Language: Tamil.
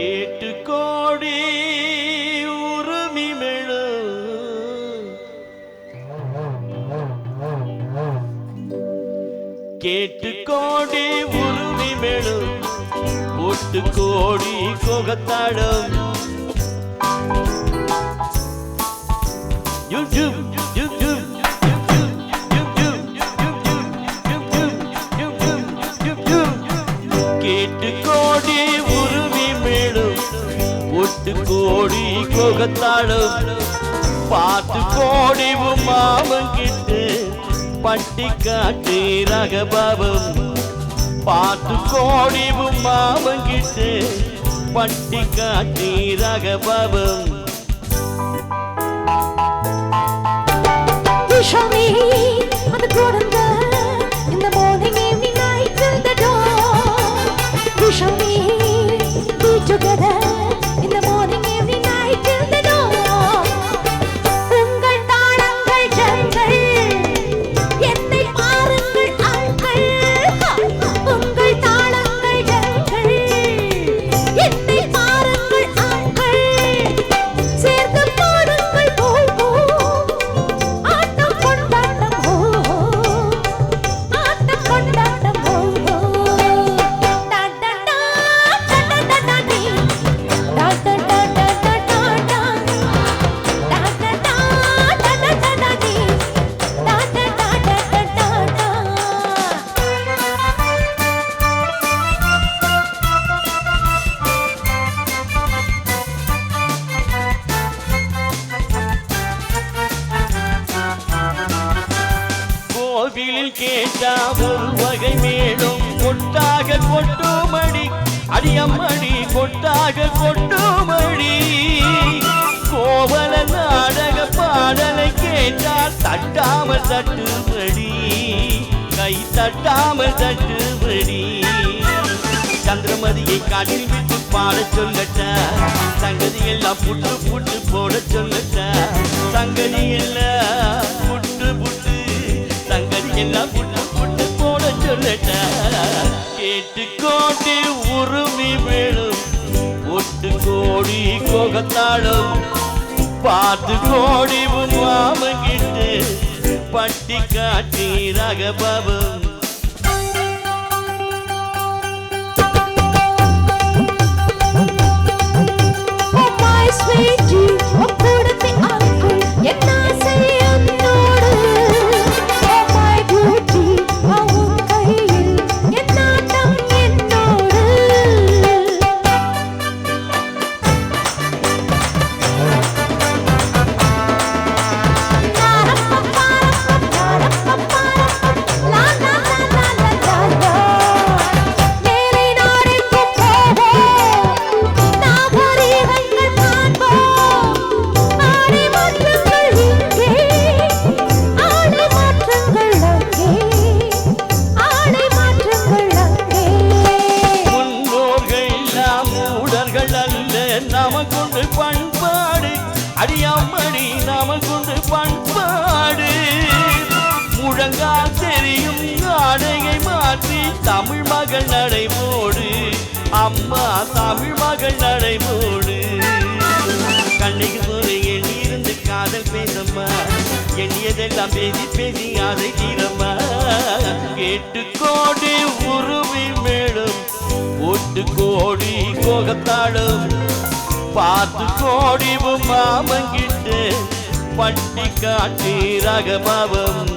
ஏட்டு கோடி உருமிமிழு கேட்டு கோடி உருமிமிழு ஒட்டு கோடி கொகத்தாடம் யூடியூப் பட்டு கோடி குகத்தாளும் பாட்டு கோடிவும் மாமன் கிட்டு பட்டி காட்டு ரகபாபம் பாட்டு கோடிவும் மாமன் கிட்டு பட்டி காட்டு ரகபாபம் விஷமே கோவிலில் கேட்டா ஒரு வகை மேலும் கொட்டாக கொட்டுமடி. அடியம்மடி கொட்டாக கொட்டுமடி. கோவல நாடக பாடலை கேட்டால் தட்டாமல் தட்டுபடி கை தட்டாமல் தட்டுபடி சந்திரமதியை காட்டில் விட்டு பாட சொல்லட்ட. சங்கதி எல்லாம் புட்டு புட்டு போட சொல்லட்ட. சங்கதி எல்லாம் புட்டு புட்டு போட சொல்லட்ட. கேட்டு கோட்டி உருமி மேலும் ஒட்டு கோடி கோகத்தாடும் பார்த்து கோடி உன் மாமங்கிட்டு பட்டி காட்டி ரகபவம். அவர்கள் அல்ல நமக்குண்டு பண்பாடு. அடியாமணி நமக்குண்டு பண்பாடு. முழங்கால் தெரியும் ஆடையை மாற்றி தமிழ் மகள் நடைமோடு. அம்மா தமிழ் மகள் நடைமோடு. கண்ணைக்கு போற எண்ணியிருந்து காதல் பேசம்மா. எண்ணியதெல்லாம் பேசி பேசி அதை தீரம்மா. எட்டு கோடி உருவி மேடும் ஒட்டு கோடி கோகத்தாடும் பார்த்து கோடிவும் மாமங்கிட்டு பட்டி காட்டி ரகமாவும்